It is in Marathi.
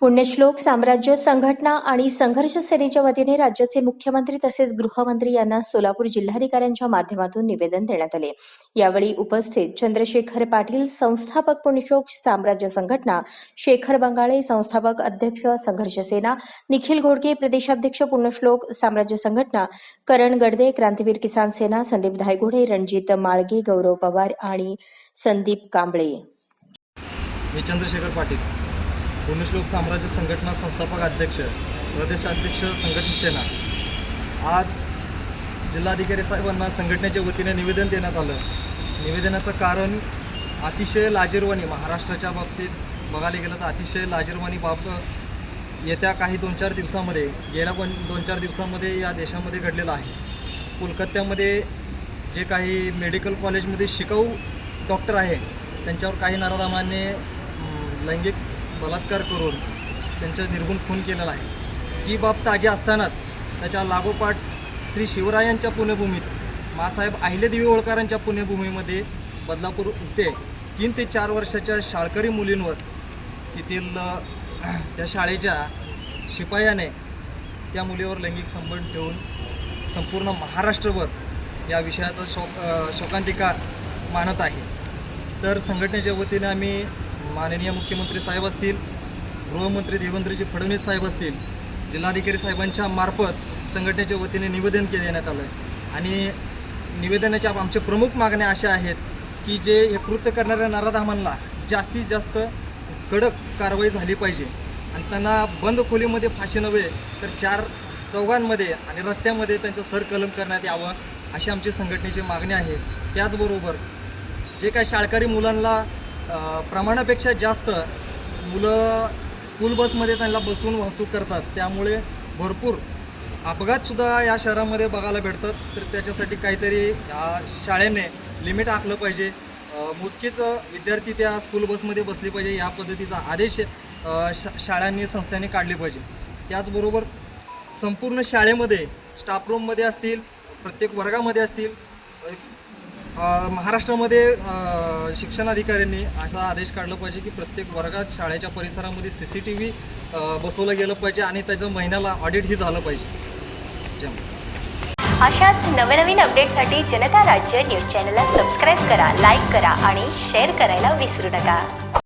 पुण्यश्लोक साम्राज्य संघटना आणि संघर्ष सेनेच्या वतीने राज्याचे मुख्यमंत्री तसेच गृहमंत्री यांना सोलापूर जिल्हाधिकाऱ्यांच्या माध्यमातून निवेदन देण्यात आले. यावेळी उपस्थित चंद्रशेखर पाटील संस्थापक पुण्यश्लोक साम्राज्य संघटना शेखर बंगाळे संस्थापक अध्यक्ष संघर्ष सेना निखिल घोडके प्रदेशाध्यक्ष पुण्यश्लोक साम्राज्य संघटना करण गडदे क्रांतीवीर किसान सेना संदीप धायगुडे रणजित माळगे गौरव पवार आणि संदीप कांबळे. मी चंद्रशेखर पाटील. पुण्यश्लोक साम्राज्य संघटना संस्थापक अध्यक्ष प्रदेशाध्यक्ष संघर्ष सेना. आज जिल्हाधिकारी साहेबांना संघटनेच्या वतीने निवेदन देण्यात आलं. निवेदनाचं कारण अतिशय लाजीरवाणी महाराष्ट्राच्या बाबतीत बघायला गेलं तर अतिशय लाजीरवाणी बाब येत्या काही दोन चार दिवसामध्ये गेल्या पण दोन चार दिवसामध्ये या देशामध्ये घडलेलं आहे. कोलकात्यामध्ये जे काही मेडिकल कॉलेजमध्ये शिकाऊ डॉक्टर आहे त्यांच्यावर काही नराधामाने लैंगिक बलात्कार करून त्यांचं निर्गुण खून केलेला आहे. ही बाब ताजी असतानाच त्याच्या लागोपाठ श्री शिवरायांच्या पुण्यभूमीत मासाहेब अहिल्यादेवी होळकरांच्या पुण्यभूमीमध्ये बदलापूर इथे तीन ते चार वर्षाच्या शाळकरी मुलींवर तेथील त्या शाळेच्या शिपायाने त्या मुलीवर लैंगिक संबंध ठेवून संपूर्ण महाराष्ट्रभर या विषयाचा शोक शोकांतिका मानत आहे. तर संघटनेच्या वतीने आम्ही माननीय मुख्यमंत्री साहेब असतील गृहमंत्री देवेंद्रजी फडणवीस साहेब असतील जिल्हाधिकारी साहेबांच्या मार्फत संघटनेच्या वतीने निवेदन के देण्यात आलं आहे आणि निवेदनाच्या आमच्या प्रमुख मागण्या अशा आहेत की जे हे कृत्य करणाऱ्या नराधामांना जास्तीत जास्त कडक कारवाई झाली पाहिजे. आणि त्यांना बंद खोलीमध्ये फाशी नव्हे तर चार चौघांमध्ये आणि रस्त्यामध्ये त्यांचं सरकलम करण्यात यावं अशी आमची संघटनेची मागणी आहे. त्याचबरोबर जे काही शाळकरी मुलांना प्रमाणापेक्षा जास्त मुलं स्कूल बसमध्ये त्यांना बसवून वाहतूक करतात. त्यामुळे भरपूर अपघातसुद्धा या शहरामध्ये बघायला भेटतात. तर त्याच्यासाठी काहीतरी या शाळेने लिमिट आखलं पाहिजे. मोजकीच विद्यार्थी त्या स्कूल बसमध्ये बसले पाहिजे. या पद्धतीचा आदेश शा शाळांनी संस्थांनी काढले पाहिजे. त्याचबरोबर संपूर्ण शाळेमध्ये स्टाफ रूममध्ये असतील प्रत्येक वर्गामध्ये असतील महाराष्ट्रामध्ये शिक्षणाधिकाऱ्यांनी असा आदेश काढला पाहिजे की प्रत्येक वर्गात शाळेच्या परिसरामध्ये सी सी टी व्ही बसवलं गेलं पाहिजे आणि त्याचं महिन्याला ऑडिटही झालं पाहिजे. अशाच नवनवीन अपडेटसाठी जनता राज्य न्यूज चॅनलला सबस्क्राईब करा लाईक करा आणि शेअर करायला विसरू नका.